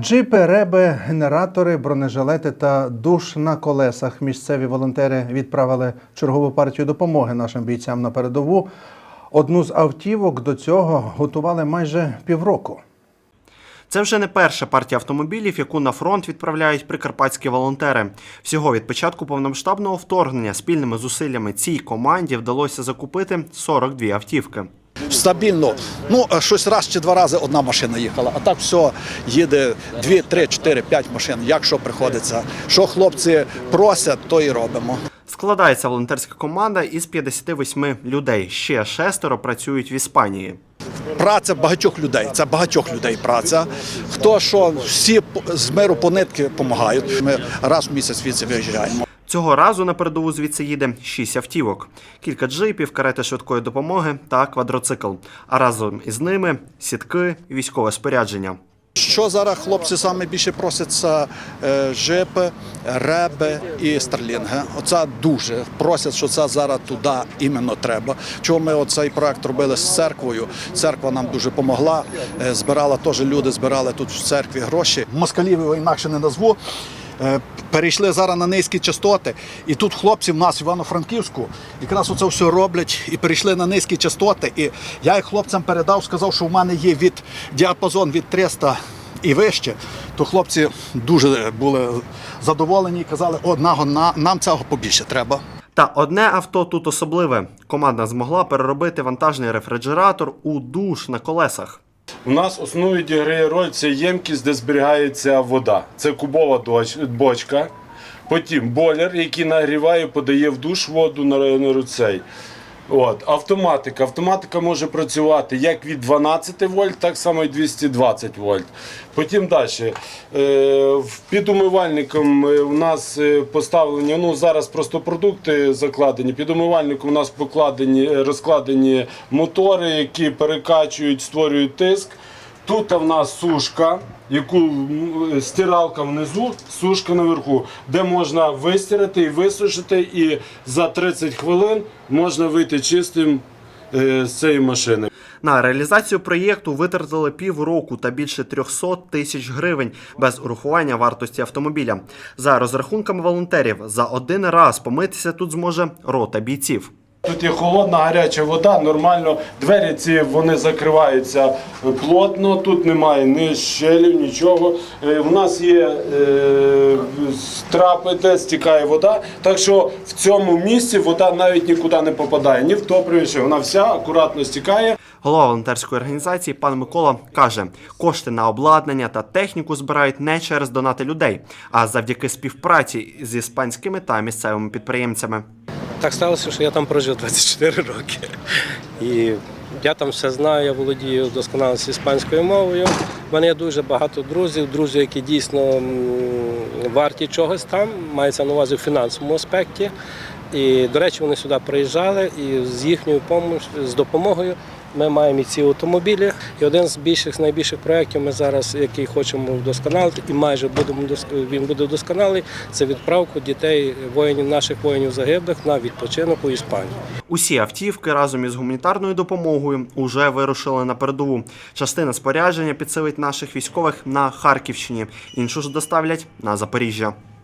Джипи, реби, генератори, бронежилети та душ на колесах. Місцеві волонтери відправили чергову партію допомоги нашим бійцям на передову. Одну з автівок до цього готували майже півроку. Це вже не перша партія автомобілів, яку на фронт відправляють прикарпатські волонтери. Всього від початку повномасштабного вторгнення спільними зусиллями цій команді вдалося закупити 42 автівки. Стабільно. Ну, е, щось раз чи два рази одна машина їхала, а так все їде дві, три, чотири, п'ять машин. Як що приходиться. Що хлопці просять, то і робимо. Складається волонтерська команда із 58 людей. Ще шестеро працюють в Іспанії. Праця багатьох людей. Це багатьох людей праця. Хто що, всі з миру по нитки допомагають. Ми раз в місяць звідси виїжджаємо. Цього разу на передову звідси їде 6 автівок, кілька джипів, карети швидкої допомоги та квадроцикл. А разом із ними сітки військове спорядження. Що зараз хлопці саме більше просять, це жипи, реби і старлінги. Оце дуже просять, що це зараз туди іменно треба. Чого ми оцей проект робили з церквою? Церква нам дуже допомогла. Е, Збирала теж люди, збирали тут в церкві гроші. Москалів його інакше не назву. Е, Перейшли зараз на низькі частоти, і тут хлопці в нас в Івано-Франківську якраз оце все роблять і перейшли на низькі частоти. І я їх хлопцям передав, сказав, що в мене є від діапазон від 300 і вище. То хлопці дуже були задоволені і казали, одного нам цього побільше треба. Та одне авто тут особливе. Команда змогла переробити вантажний рефрижератор у душ на колесах. У нас основною відіграє роль це ємкість, де зберігається вода. Це кубова бочка. Потім бойлер, який нагріває, подає в душ воду на руцей. От, автоматика. Автоматика може працювати як від 12 вольт, так само і 220 вольт. Потім далі. Е, під умивальником е, у нас е, поставлені, ну зараз просто продукти закладені. Під умивальником у нас покладені, розкладені мотори, які перекачують, створюють тиск. Тут в нас сушка, яку стиралка внизу, сушка наверху, де можна вистирати і висушити, і за 30 хвилин можна вийти чистим е, з цієї машини. На реалізацію проєкту витратили півроку та більше 300 тисяч гривень без урахування вартості автомобіля. За розрахунками волонтерів, за один раз помитися тут зможе рота бійців. Тут є холодна, гаряча вода, нормально. Двері ці вони закриваються плотно, тут немає ні щелів, нічого. Е, У нас є е, трапи, де стікає вода. Так що в цьому місці вода навіть нікуди не попадає, ні в то приміщення. Вона вся акуратно стікає. Голова волонтерської організації пан Микола каже, кошти на обладнання та техніку збирають не через донати людей, а завдяки співпраці з іспанськими та місцевими підприємцями. Так сталося, що я там прожив 24 роки. І я там все знаю, я володію досконало іспанською мовою. У мене є дуже багато друзів, друзів, які дійсно варті чогось там, мається на увазі в фінансовому аспекті. І, до речі, вони сюди приїжджали і з їхньою помощ- з допомогою ми маємо і ці автомобілі. І один з більших, найбільших проєктів ми зараз, який хочемо вдосконалити, і майже будемо він буде вдосконалий, це відправку дітей воїнів, наших воїнів загиблих на відпочинок у Іспанію. Усі автівки разом із гуманітарною допомогою уже вирушили на передову. Частина спорядження підсилить наших військових на Харківщині, іншу ж доставлять на Запоріжжя.